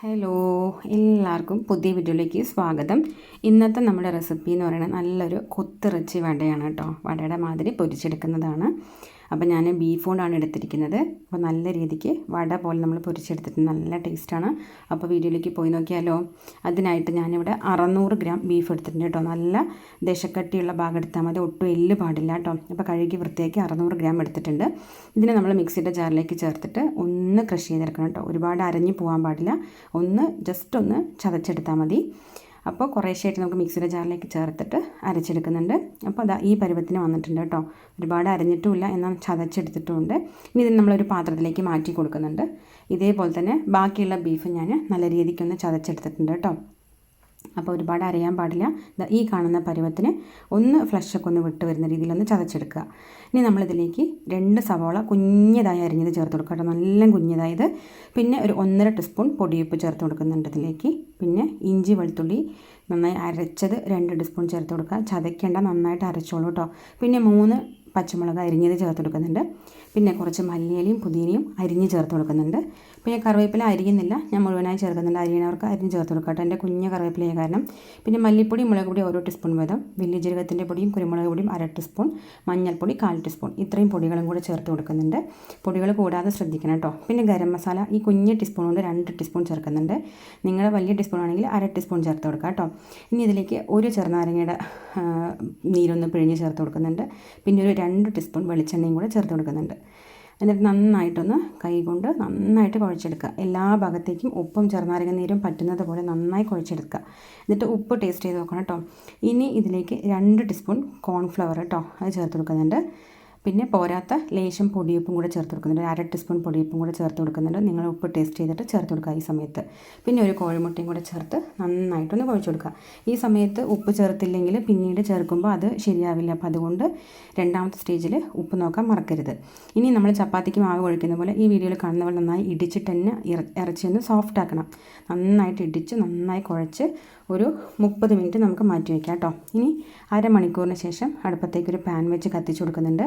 Hello എല്ലാവർക്കും പുതിയ വീഡിയോയിലേക്ക് സ്വാഗതം. ഇന്നത്തെ നമ്മുടെ റെസിപ്പി എന്ന് പറയുന്നത് നല്ലൊരു കൊത്തിറച്ചി വടയാണ് കേട്ടോ. വടയുടെ മാതിരി പൊരിച്ചെടുക്കുന്നതാണ്. അപ്പോൾ ഞാൻ ബീഫ് കൊണ്ടാണ് എടുത്തിരിക്കുന്നത്. അപ്പോൾ നല്ല രീതിക്ക് വട പോലെ നമ്മൾ പൊരിച്ചെടുത്തിട്ട് നല്ല ടേസ്റ്റാണ്. അപ്പോൾ വീഡിയോയിലേക്ക് പോയി നോക്കിയാലോ? അതിനായിട്ട് ഞാനിവിടെ അറുന്നൂറ് ഗ്രാം ബീഫ് എടുത്തിട്ടുണ്ട് കേട്ടോ. നല്ല ദശക്കട്ടിയുള്ള ഭാഗം എടുത്താൽ മതി. ഒട്ടും എല്ല് പാടില്ല കേട്ടോ. അപ്പോൾ കഴുകി വൃത്തിയാക്കി അറുന്നൂറ് ഗ്രാം എടുത്തിട്ടുണ്ട്. ഇതിനെ നമ്മൾ മിക്സിയുടെ ജാറിലേക്ക് ചേർത്തിട്ട് ഒന്ന് ക്രഷ് ചെയ്തെടുക്കണം കേട്ടോ. ഒരുപാട് അരഞ്ഞു പോകാൻ പാടില്ല. ഒന്ന് ജസ്റ്റ് ഒന്ന് ചതച്ചെടുത്താൽ മതി. അപ്പോൾ കുറേശ്ശായിട്ട് നമുക്ക് മിക്സിയുടെ ജാറിലേക്ക് ചേർത്തിട്ട് അരച്ചെടുക്കുന്നുണ്ട്. അപ്പോൾ അതാ ഈ പരുവത്തിന് വന്നിട്ടുണ്ട് കേട്ടോ. ഒരുപാട് അരഞ്ഞിട്ടുമില്ല എന്നാൽ ചതച്ചെടുത്തിട്ടുമുണ്ട്. ഇനി ഇതിന് നമ്മളൊരു പാത്രത്തിലേക്ക് മാറ്റി കൊടുക്കുന്നുണ്ട്. ഇതേപോലെ തന്നെ ബാക്കിയുള്ള ബീഫ് ഞാൻ നല്ല രീതിക്കൊന്ന് ചതച്ചെടുത്തിട്ടുണ്ട് കേട്ടോ. അപ്പോൾ ഒരുപാട് അരയാൻ പാടില്ല. ഈ കാണുന്ന പരുവത്തിന് ഒന്ന് ഫ്ലഷൊക്കെ ഒന്ന് വിട്ട് വരുന്ന രീതിയിൽ ഒന്ന് ചതച്ചെടുക്കുക. ഇനി നമ്മളിതിലേക്ക് രണ്ട് സവാള കുഞ്ഞതായി അരിഞ്ഞത് ചേർത്ത് കൊടുക്കുക കേട്ടോ. നല്ല കുഞ്ഞതായത് പിന്നെ ഒരു ഒന്നര ടീസ്പൂൺ പൊടിയുപ്പ് ചേർത്ത് കൊടുക്കുന്നുണ്ട് ഇതിലേക്ക്. പിന്നെ ഇഞ്ചി വെളുത്തുള്ളി നന്നായി അരച്ചത് രണ്ട് ടീസ്പൂൺ ചേർത്ത് കൊടുക്കുക. ചതയ്ക്കേണ്ട നന്നായിട്ട് അരച്ചോളൂ കേട്ടോ. പിന്നെ മൂന്ന് പച്ചമുളക് അരിഞ്ഞത് ചേർത്ത് കൊടുക്കുന്നുണ്ട്. പിന്നെ കുറച്ച് മല്ലിയിലയും പുതിനയും അരിഞ്ഞ് ചേർത്ത് കൊടുക്കുന്നുണ്ട്. പിന്നെ കറിവേപ്പില അരിയുന്നില്ല. ഞാൻ മുഴുവനായി ചേർക്കുന്നുണ്ട്. അരിയണവർക്ക് അരിഞ്ഞ് ചേർത്ത് കൊടുക്കട്ടെ എന്റെ കുഞ്ഞ് കറിവേപ്പിലയെ കാരണം. പിന്നെ മല്ലിപ്പൊടി മുളക് പൊടി ഓരോ ടീസ്പൂൺ വീതം. വലിയ ജീരകത്തിന്റെ പൊടിയും കുരുമുളക് പൊടിയും അര ടീസ്പൂൺ. മഞ്ഞൾപ്പൊടി കാൽ ടീസ്പൂൺ. ഇത്രയും പൊടികളും കൂടെ ചേർത്ത് കൊടുക്കുന്നുണ്ട്. പൊടികൾ കൂടാതെ ശ്രദ്ധിക്കണം കേട്ടോ. പിന്നെ ഗരം മസാല ഈ കുഞ്ഞ് ടീസ്പൂൺ കൊണ്ട് രണ്ട് ടീസ്പൂൺ ചേർക്കുന്നുണ്ട്. നിങ്ങളുടെ വലിയ ടീസ്പൂൺ ആണെങ്കിൽ അര ടീസ്പൂൺ ചേർത്ത് കൊടുക്കുക കേട്ടോ. ഇനി ഇതിലേക്ക് ഒരു ചെറുനാരങ്ങയുടെ നീരൊന്ന് പിഴിഞ്ഞ് ചേർത്ത് കൊടുക്കുന്നുണ്ട്. പിന്നെ ഒരു രണ്ട് ടീസ്പൂൺ വെളിച്ചെണ്ണയും കൂടെ ചേർത്ത് കൊടുക്കുന്നുണ്ട്. എന്നിട്ട് നന്നായിട്ടൊന്ന് കൈകൊണ്ട് നന്നായിട്ട് കുഴച്ചെടുക്കുക. എല്ലാ ഭാഗത്തേക്കും ഉപ്പും ചെറുനാരങ്ങ നീരും പറ്റുന്നത് പോലെ നന്നായി കുഴച്ചെടുക്കുക. എന്നിട്ട് ഉപ്പ് ടേസ്റ്റ് ചെയ്ത് നോക്കണം കേട്ടോ ഇനി ഇതിലേക്ക് രണ്ട് ടീസ്പൂൺ കോൺഫ്ലവർ കേട്ടോ അത് ചേർത്ത് കൊടുക്കുന്നുണ്ട്. പിന്നെ പോരാത്ത ലേശം പൊടിയുപ്പും കൂടെ ചേർത്ത് കൊടുക്കുന്നുണ്ട്. അര ടീസ്പൂൺ പൊടിയപ്പും കൂടെ ചേർത്ത് കൊടുക്കുന്നുണ്ട്. നിങ്ങൾ ഉപ്പ് ടേസ്റ്റ് ചെയ്തിട്ട് ചേർത്ത് കൊടുക്കുക ഈ സമയത്ത്. പിന്നെ ഒരു കോഴിമുട്ടയും കൂടെ ചേർത്ത് നന്നായിട്ടൊന്ന് കുഴച്ച് കൊടുക്കുക. ഈ സമയത്ത് ഉപ്പ് ചേർത്തില്ലെങ്കിൽ പിന്നീട് ചേർക്കുമ്പോൾ അത് ശരിയാവില്ല. അപ്പോൾ അതുകൊണ്ട് രണ്ടാമത്തെ സ്റ്റേജിൽ ഉപ്പ് നോക്കാൻ മറക്കരുത്. ഇനി നമ്മൾ ചപ്പാത്തിക്ക് മാവ് കുഴിക്കുന്ന പോലെ ഈ വീഡിയോയിൽ കാണുന്ന പോലെ നന്നായി ഇടിച്ചിട്ട് തന്നെ ഇറച്ചി ഒന്ന് സോഫ്റ്റ് ആക്കണം. നന്നായിട്ട് ഇടിച്ച് നന്നായി കുഴച്ച് ഒരു മുപ്പത് മിനിറ്റ് നമുക്ക് മാറ്റി വയ്ക്കാം കേട്ടോ. ഇനി അരമണിക്കൂറിന് ശേഷം അടുപ്പത്തേക്ക് ഒരു പാൻ വെച്ച് കത്തിച്ച് കൊടുക്കുന്നുണ്ട്.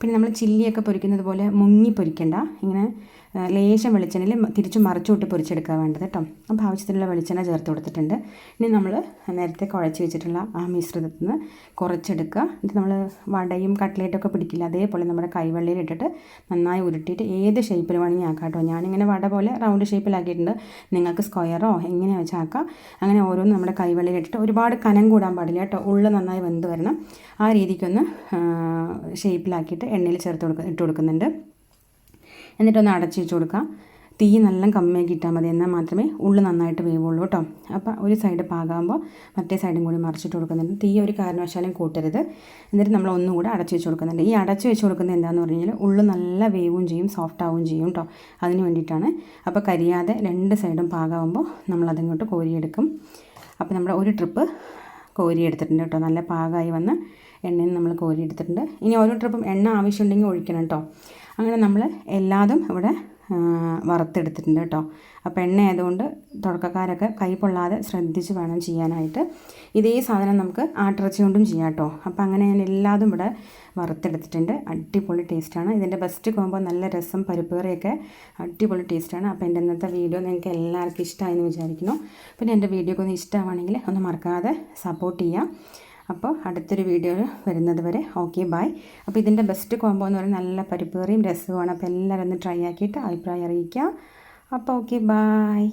പിന്നെ നമ്മൾ ചില്ലിയൊക്കെ പൊരിക്കുന്നത് പോലെ മുങ്ങി പൊരിക്കണ്ട. ഇങ്ങനെ ലേശം വെളിച്ചെണ്ണയിൽ തിരിച്ച് മറിച്ചു വിട്ട് പൊരിച്ചെടുക്കാൻ വേണ്ടത് കേട്ടോ അപ്പോൾ ആവശ്യത്തിനുള്ള വെളിച്ചെണ്ണ ചേർത്ത് കൊടുത്തിട്ടുണ്ട്. ഇനി നമ്മൾ നേരത്തെ കുഴച്ച് വെച്ചിട്ടുള്ള ആ മിശ്രിതത്തിൽ നിന്ന് കുറച്ചെടുക്കുക. എന്നിട്ട് നമ്മൾ വടയും കട്ട്ലേറ്റൊക്കെ പിടിക്കില്ല. അതേപോലെ നമ്മുടെ കൈവെള്ളയിൽ ഇട്ടിട്ട് നന്നായി ഉരുട്ടിയിട്ട് ഏത് ഷേപ്പിൽ വേണമെങ്കിൽ ആക്കാം കേട്ടോ ഞാനിങ്ങനെ വട പോലെ റൗണ്ട് ഷേപ്പിലാക്കിയിട്ടുണ്ട് നിങ്ങൾക്ക് സ്ക്വയറോ എങ്ങനെ വെച്ചാക്കാം അങ്ങനെ ഓരോന്ന് നമ്മുടെ കൈവെള്ളയിൽ ഇട്ടിട്ട് ഒരുപാട് കനം കൂടാൻ പാടില്ല കേട്ടോ ഉള്ളു നന്നായി വെന്ത് വരണം. ആ രീതിക്കൊന്ന് ഷേപ്പിലാക്കിയിട്ട് എണ്ണയിൽ ചേർത്ത് കൊടുക്ക ഇട്ട് കൊടുക്കുന്നുണ്ട്. എന്നിട്ടൊന്ന് അടച്ചു വെച്ച് കൊടുക്കുക തീ നല്ല കമ്മിയാക്കി ഇട്ടാൽ മതി. എന്നാൽ മാത്രമേ ഉള്ളു നന്നായിട്ട് വേവുള്ളൂ കേട്ടോ. അപ്പോൾ ഒരു സൈഡ് പാകാകുമ്പോൾ മറ്റേ സൈഡും കൂടി മറിച്ചിട്ട് കൊടുക്കുന്നുണ്ട്. തീ ഒരു കാരണവശാലും കൂട്ടരുത്. എന്നിട്ട് നമ്മൾ ഒന്നും കൂടെ അടച്ചു വെച്ച് കൊടുക്കുന്നുണ്ട്. ഈ അടച്ചു വെച്ച് കൊടുക്കുന്നത് എന്താണെന്ന് പറഞ്ഞു കഴിഞ്ഞാൽ ഉള്ളു നല്ല വേവും ചെയ്യും സോഫ്റ്റ് ആവുകയും ചെയ്യും കേട്ടോ. അതിന് വേണ്ടിയിട്ടാണ്. അപ്പോൾ കരിയാതെ രണ്ട് സൈഡും പാകാകുമ്പോൾ നമ്മൾ അതിങ്ങോട്ട് കോരിയെടുക്കും. അപ്പോൾ നമ്മൾ ഒരു ട്രിപ്പ് കോരി എടുത്തിട്ടുണ്ട് കേട്ടോ. നല്ല പാകമായി വന്ന് എണ്ണയിൽ നമ്മൾ കോരി എടുത്തിട്ടുണ്ട്. ഇനി ഓരോ ട്രിപ്പും എണ്ണ ആവശ്യമുണ്ടെങ്കിൽ ഒഴിക്കണം കേട്ടോ. അങ്ങനെ നമ്മൾ എല്ലാതും ഇവിടെ വറുത്തെടുത്തിട്ടുണ്ട് കേട്ടോ. അപ്പോൾ എണ്ണ ആയതുകൊണ്ട് തുടക്കക്കാരൊക്കെ കൈ പൊള്ളാതെ ശ്രദ്ധിച്ച് വേണം ചെയ്യാനായിട്ട്. ഇതേ സാധനം നമുക്ക് ആട്ടിറച്ചി കൊണ്ടും ചെയ്യാം കേട്ടോ. അപ്പോൾ അങ്ങനെ ഞാൻ എല്ലാതും ഇവിടെ വറുത്തെടുത്തിട്ടുണ്ട്. അടിപൊളി ടേസ്റ്റാണ് ഇതിന്റെ ബെസ്റ്റ് കോമ്പോ നല്ല രസം പരിപ്പ് കറിയൊക്കെ അടിപൊളി ടേസ്റ്റാണ് അപ്പോൾ എന്റെ ഇന്നത്തെ വീഡിയോ നിങ്ങൾക്ക് എല്ലാവർക്കും ഇഷ്ടമായെന്ന് വിചാരിക്കുന്നു. പിന്നെ എന്റെ വീഡിയോ ഒന്ന് ഇഷ്ടമാണെങ്കിൽ ഒന്ന് മറക്കാതെ സപ്പോർട്ട് ചെയ്യാം. അപ്പോൾ അടുത്തൊരു വീഡിയോ വരുന്നത് വരെ ഓക്കെ ബായ് അപ്പോൾ ഇതിന്റെ ബെസ്റ്റ് കോംബോ എന്ന് പറയുന്നത് നല്ല പരിപ്പ് കറിയും രസവുമാണ്. അപ്പോൾ എല്ലാവരും ഒന്ന് ട്രൈ ആക്കിയിട്ട് അഭിപ്രായം അറിയിക്കുക. അപ്പോൾ ഓക്കെ ബായ്